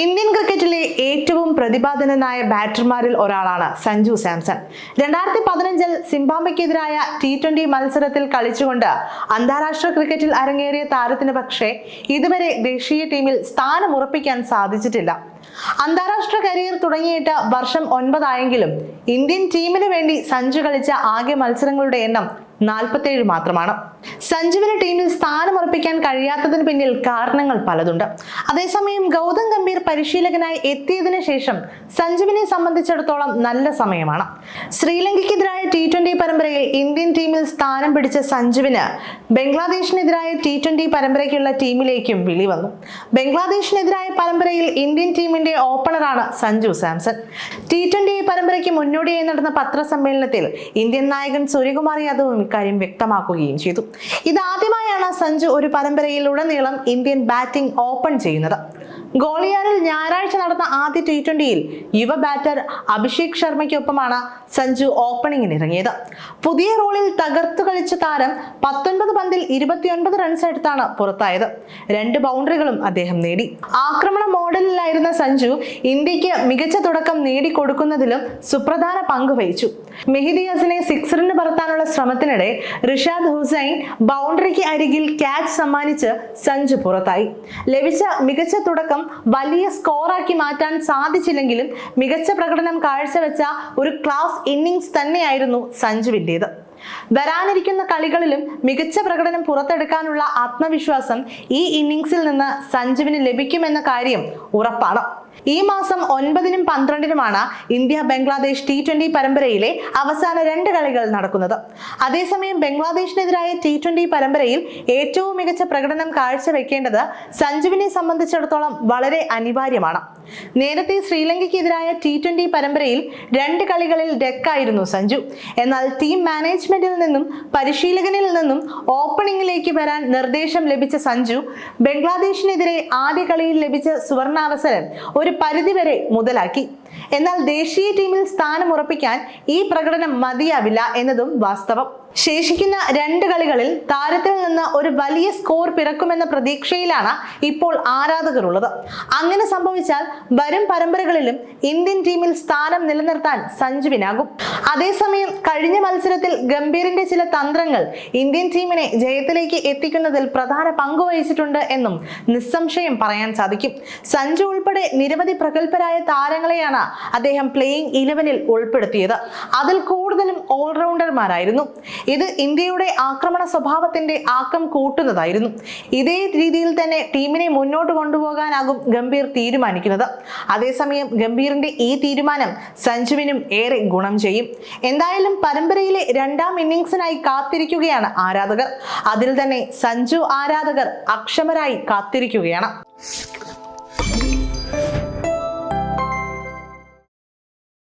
Indian ക്രിക്കറ്റിലെ ഏറ്റവും പ്രതിഭാധനനായ ബാറ്റർമാരിൽ ഒരാളാണ് സഞ്ജു സാംസൺ. രണ്ടായിരത്തി പതിനഞ്ചിൽ സിംബാബ്വെക്കെതിരായ ടി ട്വന്റി മത്സരത്തിൽ കളിച്ചുകൊണ്ട് അന്താരാഷ്ട്ര ക്രിക്കറ്റിൽ അരങ്ങേറിയ താരത്തിന് പക്ഷേ ഇതുവരെ ദേശീയ ടീമിൽ സ്ഥാനമുറപ്പിക്കാൻ സാധിച്ചിട്ടില്ല. അന്താരാഷ്ട്ര കരിയർ തുടങ്ങിയിട്ട് വർഷം ഒൻപതായെങ്കിലും ഇന്ത്യൻ ടീമിന് വേണ്ടി സഞ്ജു കളിച്ച ആകെ മത്സരങ്ങളുടെ എണ്ണം നാൽപ്പത്തേഴ് മാത്രമാണ്. സഞ്ജുവിന് ടീമിൽ സ്ഥാനമുറപ്പിക്കാൻ കഴിയാത്തതിന് പിന്നിൽ കാരണങ്ങൾ പലതുണ്ട്. അതേസമയം ഗൗതം ഗംഭീർ പരിശീലകനായി എത്തിയതിനു ശേഷം സഞ്ജുവിനെ സംബന്ധിച്ചിടത്തോളം നല്ല സമയമാണ്. ശ്രീലങ്കയ്ക്കെതിരായ ടി ട്വന്റി പരമ്പരയിൽ ഇന്ത്യൻ ടീമിൽ സ്ഥാനം പിടിച്ച സഞ്ജുവിന് ബംഗ്ലാദേശിനെതിരായ ടി ട്വന്റി പരമ്പരയ്ക്കുള്ള ടീമിലേക്കും വിളി വന്നു. ബംഗ്ലാദേശിനെതിരായ പരമ്പരയിൽ ഇന്ത്യൻ ടീമിന്റെ ഓപ്പണറാണ് സഞ്ജു സാംസൺ. ടി ട്വന്റി പരമ്പരയ്ക്ക് മുന്നോടിയായി നടന്ന പത്രസമ്മേളനത്തിൽ ഇന്ത്യൻ നായകൻ സൂര്യകുമാർ യാദവും ഇക്കാര്യം വ്യക്തമാക്കുകയും ചെയ്തു. ഇതാദ്യമായാണ് സഞ്ജു ഒരു പരമ്പരയിലുടനീളം ഇന്ത്യൻ ബാറ്റിംഗ് ഓപ്പൺ ചെയ്യുന്നത്. ഗോളിയാറിൽ ഞായറാഴ്ച നടന്ന ആദ്യ ടി ട്വന്റിയിൽ യുവ ബാറ്റർ അഭിഷേക് ശർമ്മയ്ക്കൊപ്പമാണ് സഞ്ജു ഓപ്പണിംഗിന് ഇറങ്ങിയത് പുതിയ റോളിൽ തകർത്തു കളിച്ച താരം പത്തൊൻപത് പന്തിൽ ഇരുപത്തിയൊൻപത് റൺസ് എടുത്താണ് പുറത്തായത്. രണ്ട് ബൗണ്ടറികളും അദ്ദേഹം നേടി. ആക്രമണ മോഡലിലായിരുന്ന സഞ്ജു ഇന്ത്യയ്ക്ക് മികച്ച തുടക്കം നേടിക്കൊടുക്കുന്നതിലും സുപ്രധാന പങ്ക് വഹിച്ചു. മെഹിദി സിക്സറിന് പറത്താനുള്ള ശ്രമത്തിനിടെ റിഷാദ് ഹുസൈൻ ബൗണ്ടറിക്ക് അരികിൽ ക്യാച്ച് സമ്മാനിച്ച് സഞ്ജു പുറത്തായി. ലഭിച്ച മികച്ച തുടക്കം വലിയ സ്കോറാക്കി മാറ്റാൻ സാധിച്ചില്ലെങ്കിലും മികച്ച പ്രകടനം കാഴ്ചവെച്ച ഒരു ക്ലാസ് ഇന്നിങ്സ് തന്നെയായിരുന്നു സഞ്ജുവിന്റേത്. വരാനിരിക്കുന്ന കളികളിലും മികച്ച പ്രകടനം പുറത്തെടുക്കാനുള്ള ആത്മവിശ്വാസം ഈ ഇന്നിംഗ്സിൽ നിന്ന് സഞ്ജുവിന് ലഭിക്കുമെന്ന കാര്യം ഉറപ്പാണ്. ഈ മാസം ഒൻപതിനും പന്ത്രണ്ടിനുമാണ് ഇന്ത്യ ബംഗ്ലാദേശ് ടി ട്വന്റി പരമ്പരയിലെ അവസാന രണ്ട് കളികൾ നടക്കുന്നത്. അതേസമയം ബംഗ്ലാദേശിനെതിരായ ടി ട്വന്റി പരമ്പരയിൽ ഏറ്റവും മികച്ച പ്രകടനം കാഴ്ചവെക്കേണ്ടത് സഞ്ജുവിനെ സംബന്ധിച്ചിടത്തോളം വളരെ അനിവാര്യമാണ്. നേരത്തെ ശ്രീലങ്കയ്ക്കെതിരായ ടി ട്വന്റി പരമ്പരയിൽ രണ്ട് കളികളിൽ ഡെക്കായിരുന്നു സഞ്ജു. എന്നാൽ ടീം മാനേജ്മെന്റിൽ നിന്നും പരിശീലകനിൽ നിന്നും ഓപ്പണിംഗിലേക്ക് വരാൻ നിർദ്ദേശം ലഭിച്ച സഞ്ജു ബംഗ്ലാദേശിനെതിരെ ആദ്യ കളിയിൽ ലഭിച്ച സുവർണാവസരം ഒരു പരിധിവരെ മുതലാക്കി. എന്നാൽ ദേശീയ ടീമിൽ സ്ഥാനം ഉറപ്പിക്കാൻ ഈ പ്രകടനം മതിയാവില്ല എന്നതും വാസ്തവം. ശേഷിക്കുന്ന രണ്ട് കളികളിൽ താരത്തിൽ നിന്ന് ഒരു വലിയ സ്കോർ പിറക്കുമെന്ന പ്രതീക്ഷയിലാണ് ഇപ്പോൾ ആരാധകർ ഉള്ളത് അങ്ങനെ സംഭവിച്ചാൽ വരും പരമ്പരകളിലും ഇന്ത്യൻ ടീമിൽ സ്ഥാനം നിലനിർത്താൻ സഞ്ജുവിനാകും. അതേസമയം കഴിഞ്ഞ മത്സരത്തിൽ ഗംഭീറിന്റെ ചില തന്ത്രങ്ങൾ ഇന്ത്യൻ ടീമിനെ ജയത്തിലേക്ക് എത്തിക്കുന്നതിൽ പ്രധാന പങ്കുവഹിച്ചിട്ടുണ്ട് എന്നും നിസ്സംശയം പറയാൻ സാധിക്കും. സഞ്ജു ഉൾപ്പെടെ നിരവധി പ്രഗത്ഭരായ താരങ്ങളെയാണ് അദ്ദേഹം പ്ലേയിങ് ഇലവനിൽ ഉൾപ്പെടുത്തിയത്. അതിൽ കൂടുതലും ഓൾറൗണ്ടർമാരായിരുന്നു ഇത് ഇന്ത്യയുടെ ആക്രമണ സ്വഭാവത്തിന്റെ ആക്കം കൂട്ടുന്നതായിരുന്നു. ഇതേ രീതിയിൽ തന്നെ ടീമിനെ മുന്നോട്ട് കൊണ്ടുപോകാനാകും ഗംഭീർ തീരുമാനിക്കുന്നത്. അതേസമയം ഗംഭീറിന്റെ ഈ തീരുമാനം സഞ്ജുവിനും ഏറെ ഗുണം ചെയ്യും. എന്തായാലും പരമ്പരയിലെ രണ്ടാം ഇന്നിങ്സിനായി കാത്തിരിക്കുകയാണ് ആരാധകർ. അതിൽ തന്നെ സഞ്ജു ആരാധകർ അക്ഷമരായി കാത്തിരിക്കുകയാണ്.